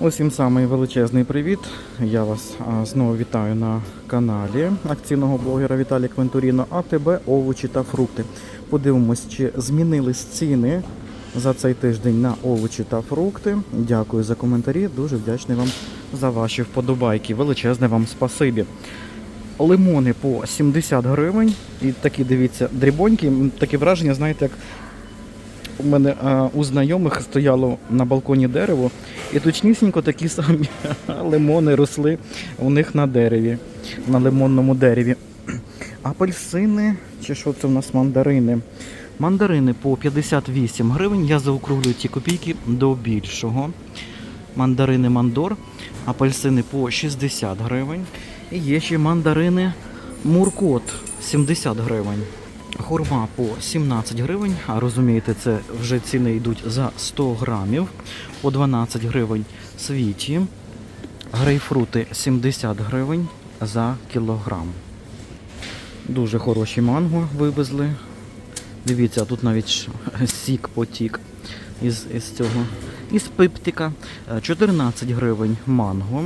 Усім самий величезний привіт. Я вас знову вітаю на каналі акційного блогера Віталія Квентуріно. А тебе овочі та фрукти. Подивимось, чи змінились ціни за цей тиждень на овочі та фрукти. Дякую за коментарі. Дуже вдячний вам за ваші вподобайки. Величезне вам спасибі. Лимони по 70 гривень. І такі, дивіться, дрібонькі. Таке враження, знаєте, як у мене а, у знайомих стояло на балконі дерево, і точнісінько такі самі лимони росли у них на дереві, на лимонному дереві. Апельсини, чи що це у нас мандарини? Мандарини по 58 гривень. Я заокруглюю ці копійки до більшого. Мандарини Мандор, апельсини по 60 гривень. І є ще мандарини Муркот 70 гривень. Хурма по 17 гривень, а розумієте, це вже ціни йдуть за 100 грамів, по 12 гривень світі. Грейпфрути 70 гривень за кілограм. Дуже хороші манго вивезли. Дивіться, тут навіть сік потік із, із цього. Із пиптика. Е, 14 гривень манго.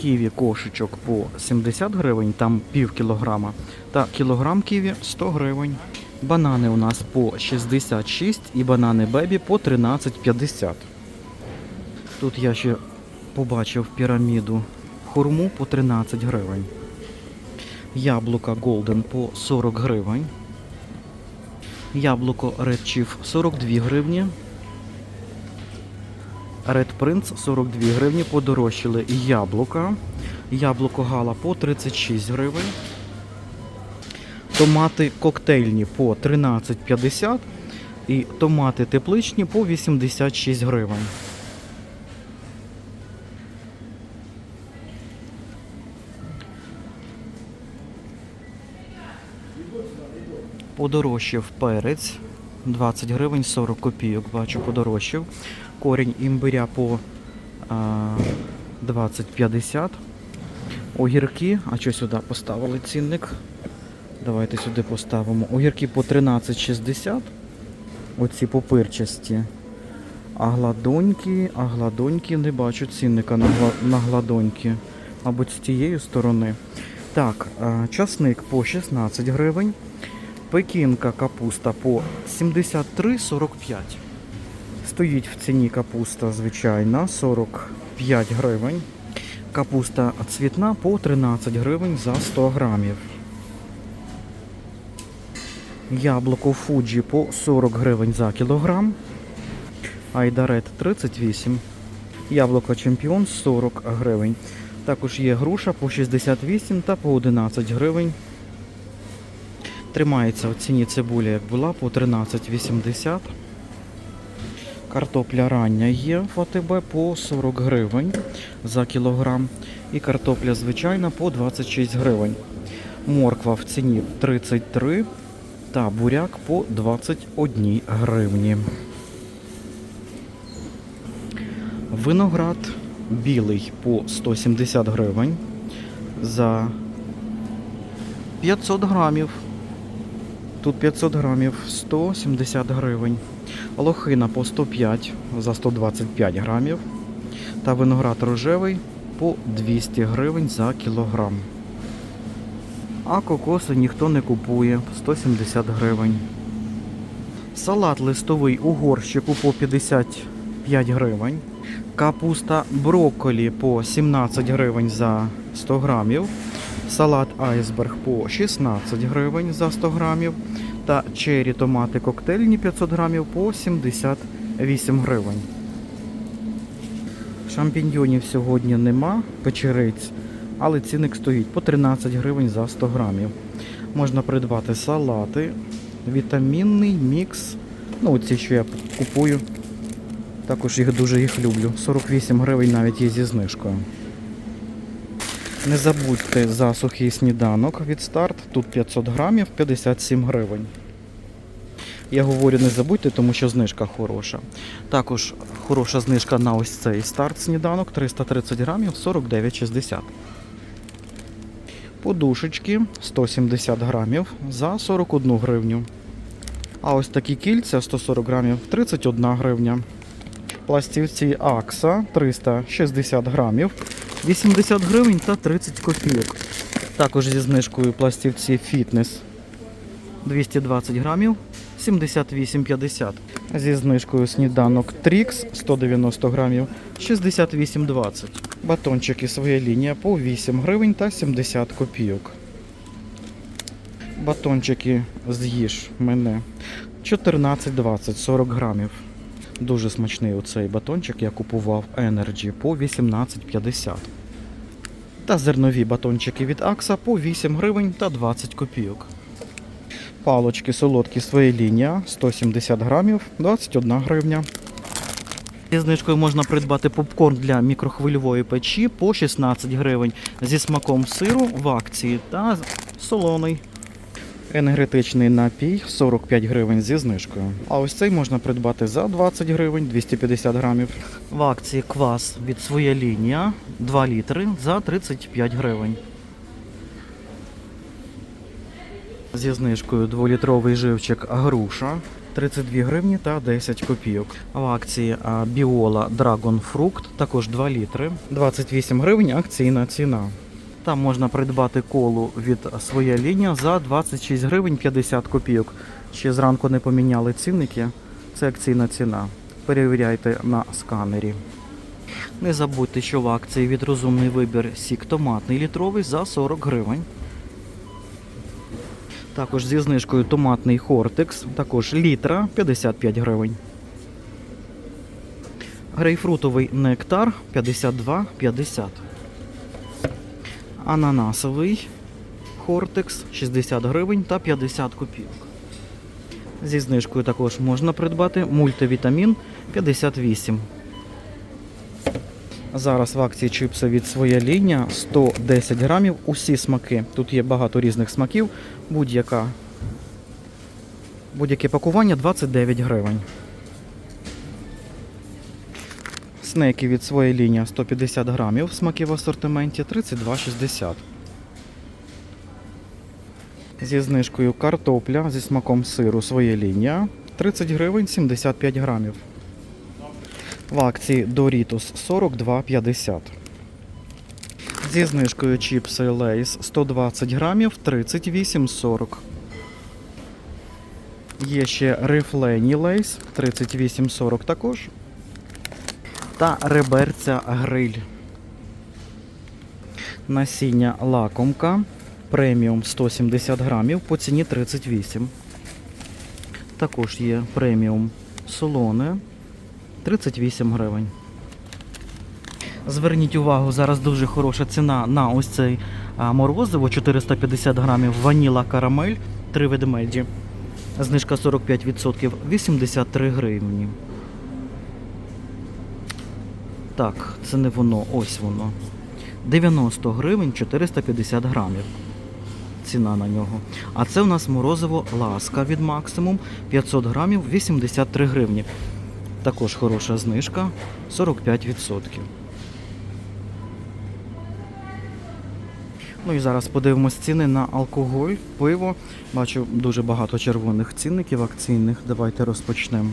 Ківі кошечок по 70 гривень, там пів кілограма. Та кілограм ківі 100 гривень. Банани у нас по 66 і банани бебі по 13,50. Тут я ще побачив піраміду хурму по 13 гривень. Яблука Golden по 40 гривень. Яблуко Chief 42 гривні. Red Prince 42 гривні подорожчали яблука. Яблуко Гала по 36 гривень. Томати коктейльні по 13,50 і томати тепличні по 86 гривень. Подорожчав перець 20 гривень 40 копійок, бачу, подорожчав. Корінь імбиря по а, 20,50. Огірки, а що сюди поставили цінник? Давайте сюди поставимо. Огірки по 13,60. Оці попирчасті. А гладоньки, а гладоньки не бачу цінника на, на гладоньки. Мабуть, з тієї сторони. Так, часник по 16 гривень. Пекінка капуста по 73,45. Стоїть в ціні капуста звичайна 45 гривень. Капуста цвітна по 13 гривень за 100 грамів. Яблуко Фуджі по 40 гривень за кілограм. Айдарет 38. Яблуко Чемпіон 40 гривень. Також є груша по 68 та по 11 гривень. Тримається в ціні цибуля, як була, по 13,80. Картопля рання є в АТБ по 40 гривень за кілограм. І картопля звичайна по 26 гривень. Морква в ціні 33 та буряк по 21 гривні. Виноград білий по 170 гривень за 500 грамів. Тут 500 грамів 170 гривень. Лохина по 105 за 125 грамів. Та виноград рожевий по 200 гривень за кілограм. А кокоси ніхто не купує 170 гривень. Салат листовий у горщику по 55 гривень. Капуста брокколі по 17 гривень за 100 грамів. Салат айсберг по 16 гривень за 100 грамів. Та чері томати коктейльні 500 грамів по 78 гривень. Шампіньйонів сьогодні нема, печериць, але цінник стоїть по 13 гривень за 100 грамів. Можна придбати салати, вітамінний мікс. Ну, оці, що я купую. Також їх дуже їх люблю. 48 гривень навіть є зі знижкою. Не забудьте за сухий сніданок від старт. Тут 500 грамів 57 гривень. Я говорю, не забудьте, тому що знижка хороша. Також хороша знижка на ось цей старт сніданок 330 грамів 49,60. Подушечки 170 грамів за 41 гривню. А ось такі кільця 140 грамів 31 гривня. Пластівці Акса 360 грамів, 80 гривень та 30 копійок. Також зі знижкою пластівці Фітнес 220 грамів, 78,50. Зі знижкою сніданок Трікс 190 грамів, 68,20. Батончики своя лінія по 8 гривень та 70 копійок. Батончики з'їж мене 14,20, 40 грамів. Дуже смачний оцей батончик. Я купував Energy по 18,50. Та зернові батончики від Акса по 8 гривень та 20 копійок. Палочки солодкі своя лінія 170 грамів, 21 гривня. Зі знижкою можна придбати попкорн для мікрохвильової печі по 16 гривень зі смаком сиру в акції та солоний. Енергетичний напій 45 гривень зі знижкою. А ось цей можна придбати за 20 гривень 250 грамів. В акції квас від своя лінія 2 літри за 35 гривень. Зі знижкою 2-літровий живчик груша 32 гривні та 10 копійок. В акції Біола Dragon Fruit також 2 літри 28 гривень акційна ціна. Там можна придбати колу від своя лінія за 26 гривень 50 копійок. Ще зранку не поміняли цінники. Це акційна ціна. Перевіряйте на сканері. Не забудьте, що в акції від розумний вибір сік томатний літровий за 40 гривень. Також зі знижкою томатний хортекс, також літра 55 гривень. Грейпфрутовий нектар 52,50. Ананасовий хортекс 60 гривень та 50 копійок. Зі знижкою також можна придбати мультивітамін 58. Зараз в акції чипси від своя лінія 110 грамів. Усі смаки. Тут є багато різних смаків. Будь-яке пакування 29 гривень. Снеки від своєї лінії 150 грамів. Смаки в асортименті 32,60. Зі знижкою картопля зі смаком сиру своя лінія 30 гривень 75 грамів. В акції Doritos 42,50. Зі знижкою чіпси Lay's 120 грамів 38,40. Є ще рифлені Lay's 38,40 також. Та реберця гриль. Насіння лакомка преміум 170 грамів по ціні 38. Також є преміум солоне 38 гривень. Зверніть увагу, зараз дуже хороша ціна на ось цей морозиво 450 грамів ваніла карамель 3 ведмеді. Знижка 45%, 83 гривні. Так, це не воно, ось воно. 90 гривень 450 грамів. Ціна на нього. А це у нас морозиво ласка від максимум 500 грамів 83 гривні. Також хороша знижка 45%. Ну і зараз подивимось ціни на алкоголь, пиво. Бачу дуже багато червоних цінників акційних. Давайте розпочнемо.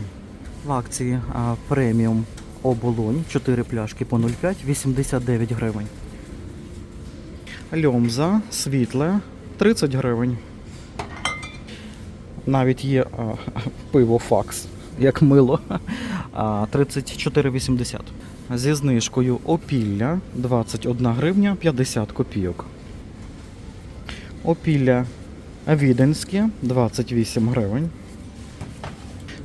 В акції а, преміум оболонь 4 пляшки по 0,5 89 гривень. Льомза світле 30 гривень. Навіть є а, пиво факс, як мило. А, 34,80. Зі знижкою опілля 21 гривня 50 копійок. Опілля Віденське 28 гривень.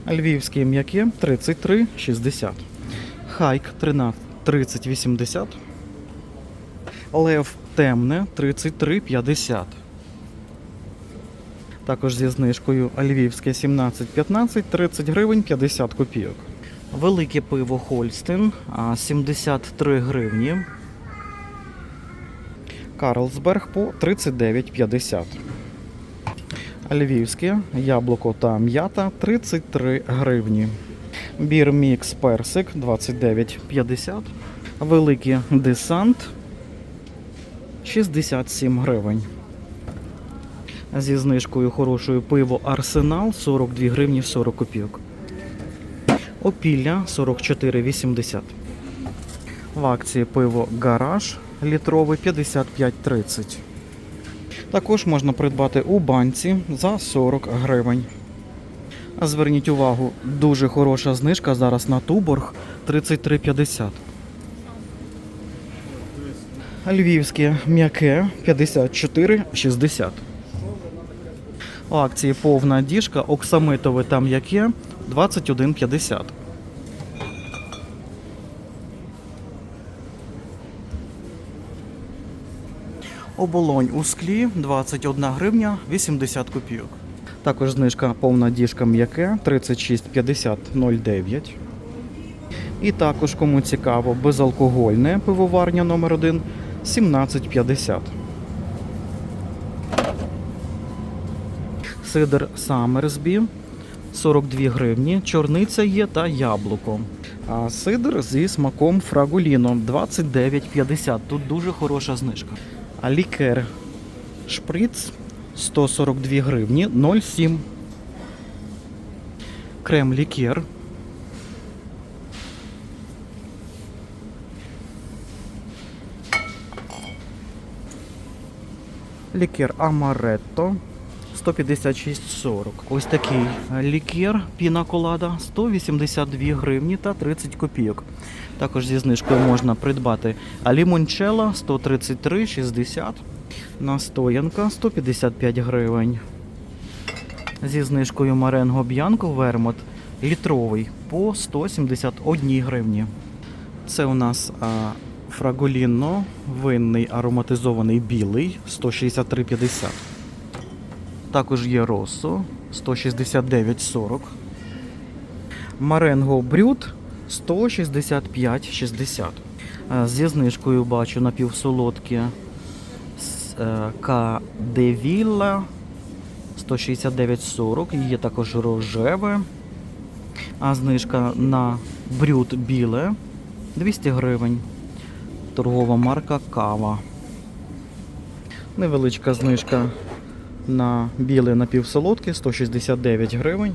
Львівське м'яке 33,60. Хайк 13 30,80. Лев темне 33,50. Також зі знижкою Львівське 17,15, 30 гривень 50 копійок. Велике пиво Хольстин 73 гривні. Карлсберг по 39,50. Львівське яблуко та м'ята 33 гривні. Бір мікс персик 29,50. Великий десант 67 гривень. Зі знижкою хорошою пиво Арсенал 42 гривні 40 копійок. Опілля 44,80. В акції пиво Гараж літровий 55,30. Також можна придбати у банці за 40 гривень. Зверніть увагу, дуже хороша знижка зараз на Туборг 33,50. Львівське м'яке 54,60. У акції повна діжка, оксамитове та м'яке 21,50. Оболонь у склі 21 гривня 80 копійок. Також знижка повна діжка м'яке 36,50,09. І також, кому цікаво, безалкогольне пивоварня номер 1 17,50. Сидр Самерсбі 42 гривні, чорниця є та яблуко. А сидр зі смаком фрагуліно 29,50. Тут дуже хороша знижка. А лікер шприц 142 гривні 0,7. Крем лікер Лікер Амаретто 156,40. Ось такий лікер Піна Колада 182 гривні та 30 копійок. Також зі знижкою можна придбати Лімончело 133,60. Настоянка 155 гривень. Зі знижкою Маренго Б'янко Вермот літровий по 171 гривні. Це у нас а, Фраголіно, винний ароматизований білий 163,50. Також є Росо 169,40. Маренго Брют 165,60. Е, Зі знижкою бачу напівсолодкі е, Кадевілла 169,40. Є також рожеве. А знижка на брют біле 200 гривень. Торгова марка Кава. Невеличка знижка на біле напівсолодке 169 гривень.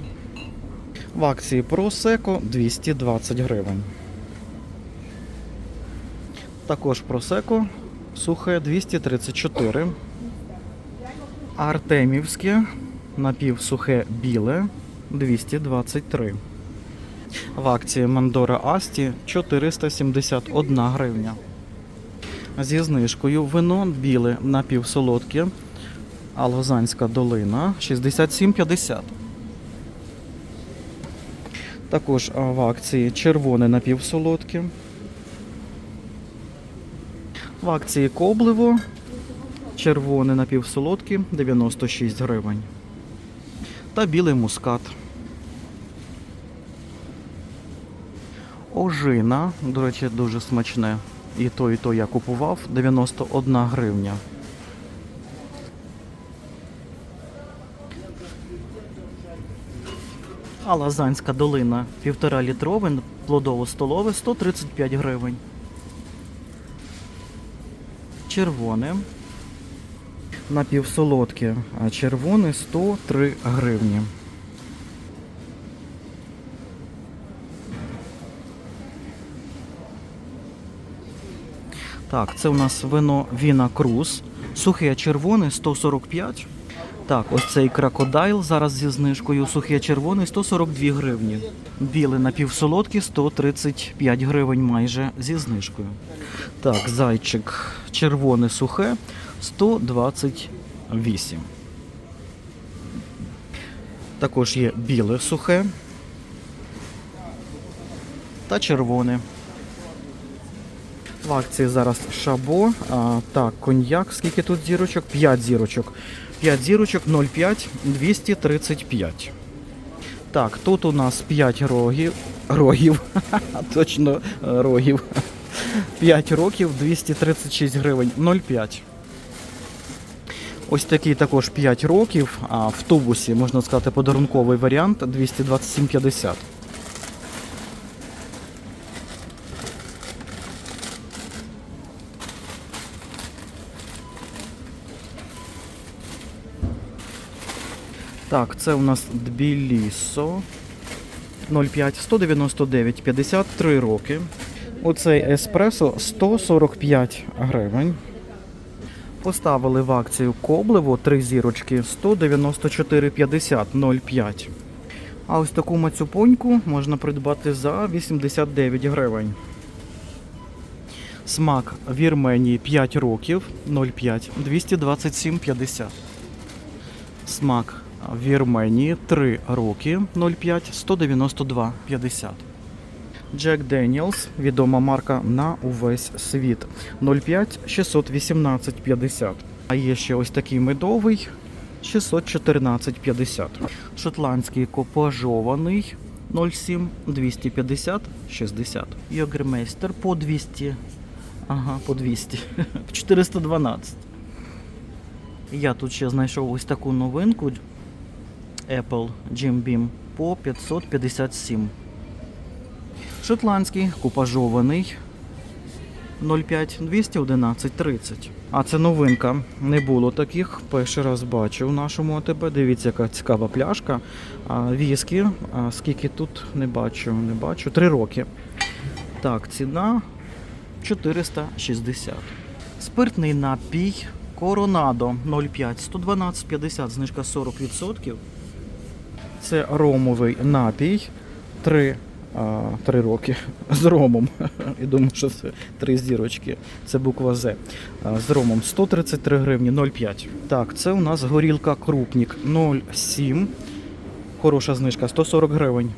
В акції Просеко 220 гривень. Також Просеко сухе 234. Артемівське напівсухе біле 223. В акції Мандора Асті 471 гривня. Зі знижкою вино біле напівсолодке Алгозанська долина 67,50. Також в акції червоне напівсолодке. В акції Коблево червоне напівсолодке 96 гривень. Та білий мускат. Ожина, до речі, дуже смачне. І то, і то я купував 91 гривня. А Лазанська долина півтора літрове, плодово-столове 135 гривень. Червоне. Напівсолодке, а червоне 103 гривні. Так, це у нас вино Віна Круз. Сухе червоне 145. Так, ось цей крокодайл зараз зі знижкою. Сухе червоне 142 гривні. Біле напівсолодке 135 гривень майже зі знижкою. Так, зайчик червоне сухе 128. Також є біле сухе та червоне. В акції зараз шабо. А, так, коньяк. Скільки тут зірочок? 5 зірочок. 5 зірочок 0,5 235. Так, тут у нас 5 рогів. Рогів. Точно е, рогів. 5 років 236 гривень 0,5. Ось такий також 5 років. А в тубусі, можна сказати, подарунковий варіант 227,50. Так, це у нас Тбілісо. 05 199 53 роки. Оцей еспресо 145 гривень. Поставили в акцію Коблево 3 зірочки 194,50 05. А ось таку мацюпоньку можна придбати за 89 гривень. Смак Вірменії 5 років 0,5 227,50. Смак Вірменії 3 роки 0,5 192,50. Jack Daniels, відома марка на увесь світ 0,5 618,50. А є ще ось такий медовий 614,50. Шотландський копажований 0,7 250 60. Йогермейстер по 200. Ага, по 200. 412. Я тут ще знайшов ось таку новинку Apple Jim Beam по 557. Шотландський купажований 05 211 30. А це новинка. Не було таких. Перший раз бачу в нашому АТБ. Дивіться, яка цікава пляшка. Віскі. Скільки тут не бачу, не бачу. Три роки. Так, ціна 460. Спиртний напій Коронадо 0,5 112,50, знижка 40%. Це ромовий напій. 3, а, 3 роки з ромом. І думаю, що це 3 зірочки. Це буква З. З ромом 133 гривні 0,5. Так, це у нас горілка Крупнік 0,7. Хороша знижка 140 гривень.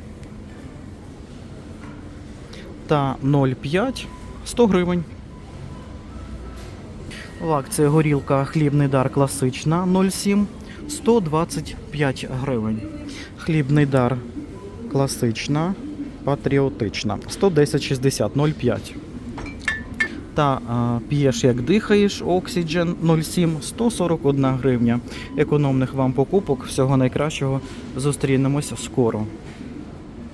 Та 0,5 100 гривень. В акції горілка Хлібний дар класична 0,7 125 гривень. Хлібний дар класична, патріотична 110,60 0,5. Та а, п'єш як дихаєш Oxygen 0,7 141 гривня. Економних вам покупок. Всього найкращого. Зустрінемось скоро.